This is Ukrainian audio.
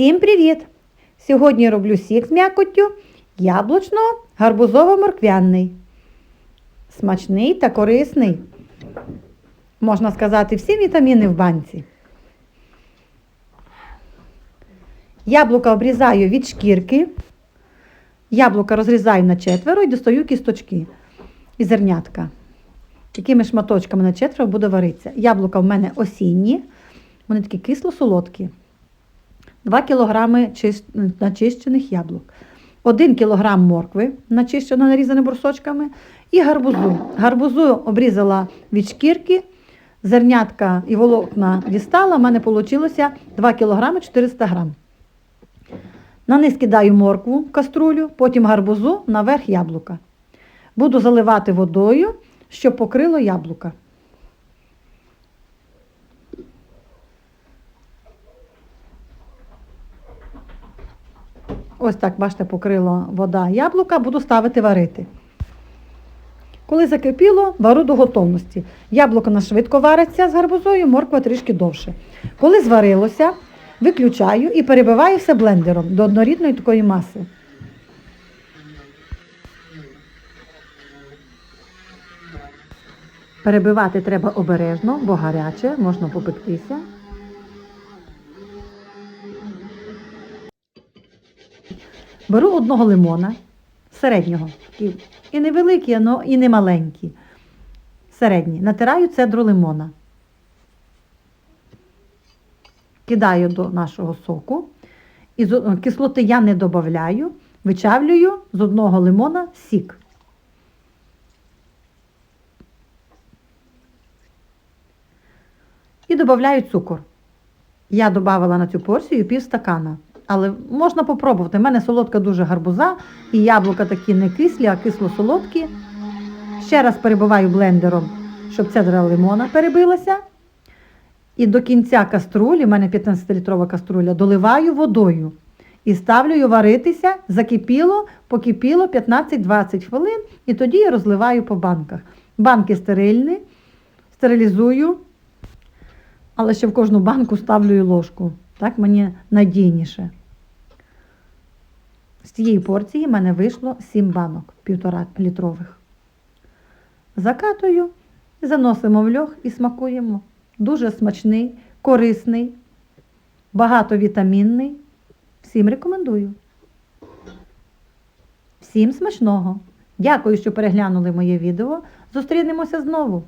Всім привіт! Сьогодні роблю сік з м'якоттю яблучно-гарбузово-морквяний. Смачний та корисний. Можна сказати, всі вітаміни в банці. Яблука обрізаю від шкірки. Яблука розрізаю на четверо і достаю кісточки і зернятка. Такими шматочками на четверо буде варитися. Яблука в мене осінні, вони такі кисло-солодкі. 2 кг начищених яблук, 1 кг моркви, начищено нарізані брусочками, і гарбузу. Гарбузу обрізала від шкірки, зернятка і волокна дістала, в мене вийшло 2 кг 400 г. На низ кидаю моркву в каструлю, потім гарбузу, наверх яблука. Буду заливати водою, щоб покрило яблука. Ось так, бачите, покрила вода яблука, буду ставити варити. Коли закипіло, вару до готовності. Яблуко на швидко вариться з гарбузою, морква трішки довше. Коли зварилося, виключаю і перебиваю все блендером до однорідної такої маси. Перебивати треба обережно, бо гаряче, можна попектися. Беру одного лимона, середнього, і невеликий, но і не маленький. Середній. Натираю цедру лимона. Кидаю до нашого соку. І кислоти я не додаю, вичавлюю з одного лимона сік. І додаю цукор. Я додавала на цю порцію пів стакана. Але можна попробувати. У мене солодка дуже гарбуза, і яблука такі не кислі, а кисло-солодкі. Ще раз перебиваю блендером, щоб цедра лимона перебилася. І до кінця каструлі, в мене 15-літрова каструля, доливаю водою. І ставлю її варитися, закипіло, покипіло 15-20 хвилин, і тоді я розливаю по банках. Банки стерильні, стерилізую, але ще в кожну банку ставлю ложку. Так мені надійніше. З цієї порції в мене вийшло 7 банок, півтора літрових. Закатую, заносимо в льох і смакуємо. Дуже смачний, корисний, багатовітамінний. Всім рекомендую. Всім смачного! Дякую, що переглянули моє відео. Зустрінемося знову!